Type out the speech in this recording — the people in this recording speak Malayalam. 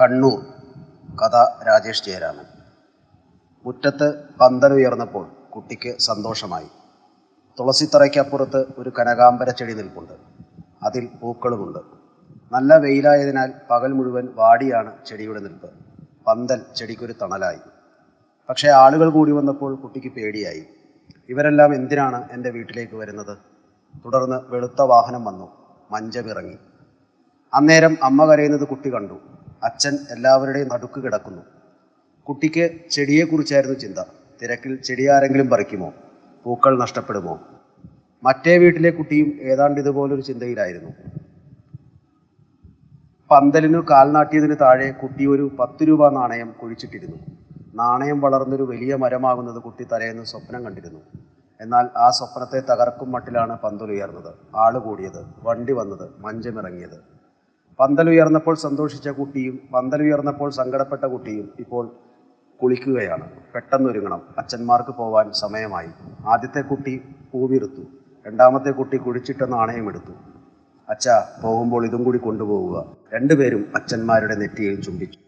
കണ്ണൂർ. കഥ രാജേഷ് ജയരാമൻ. മുറ്റത്ത് പന്തലുയർന്നപ്പോൾ കുട്ടിക്ക് സന്തോഷമായി. തുളസിത്തറയ്ക്കപ്പുറത്ത് ഒരു കനകാമ്പര ചെടി നിൽപ്പുണ്ട്. അതിൽ പൂക്കളുമുണ്ട്. നല്ല വെയിലായതിനാൽ പകൽ മുഴുവൻ വാടിയാണ് ചെടിയുടെ നിൽപ്പ്. പന്തൽ ചെടിക്കൊരു തണലായി. പക്ഷേ ആളുകൾ കൂടി വന്നപ്പോൾ കുട്ടിക്ക് പേടിയായി. ഇവരെല്ലാം എന്തിനാണ് എന്റെ വീട്ടിലേക്ക് വരുന്നത്? തുടർന്ന് വെളുത്ത വാഹനം വന്നു. മഞ്ചമിറങ്ങി. അന്നേരം അമ്മ കരയുന്നത് കുട്ടി കണ്ടു. അച്ഛൻ എല്ലാവരുടെയും നടുക്ക് കിടക്കുന്നു. കുട്ടിക്ക് ചെടിയെക്കുറിച്ചായിരുന്നു ചിന്ത. തിരക്കിൽ ചെടി ആരെങ്കിലും പറിക്കുമോ? പൂക്കൾ നഷ്ടപ്പെടുമോ? മറ്റേ വീട്ടിലെ കുട്ടിയും ഏതാണ്ട് ഇതുപോലൊരു ചിന്തയിലായിരുന്നു. പന്തലിനു കാൽനാട്ടിയതിന് താഴെ കുട്ടി ഒരു പത്ത് രൂപ നാണയം കുഴിച്ചിട്ടിരുന്നു. നാണയം വളർന്നൊരു വലിയ മരമാകുന്നത് കുട്ടി തലേന്ന് സ്വപ്നം കണ്ടിരുന്നു. എന്നാൽ ആ സ്വപ്നത്തെ തകർക്കും മട്ടിലാണ് പന്തലുയർന്നത്. ആൾ കൂടിയത് വണ്ടി വന്നത് മഞ്ചമിറങ്ങിയത്. പന്തലുയർന്നപ്പോൾ സന്തോഷിച്ച കുട്ടിയും പന്തലുയർന്നപ്പോൾ സങ്കടപ്പെട്ട കുട്ടിയും ഇപ്പോൾ കുളിക്കുകയാണ്. പെട്ടെന്നൊരുങ്ങണം. അച്ഛന്മാർക്ക് പോവാൻ സമയമായി. ആദ്യത്തെ കുട്ടി പൂവിരുത്തു. രണ്ടാമത്തെ കുട്ടി കുഴിച്ചിട്ട നാണയം എടുത്തു. അച്ഛ പോകുമ്പോൾ ഇതും കൂടി കൊണ്ടുപോവുക. രണ്ടുപേരും അച്ഛന്മാരുടെ നെറ്റിയിൽ ചുംബിച്ചു.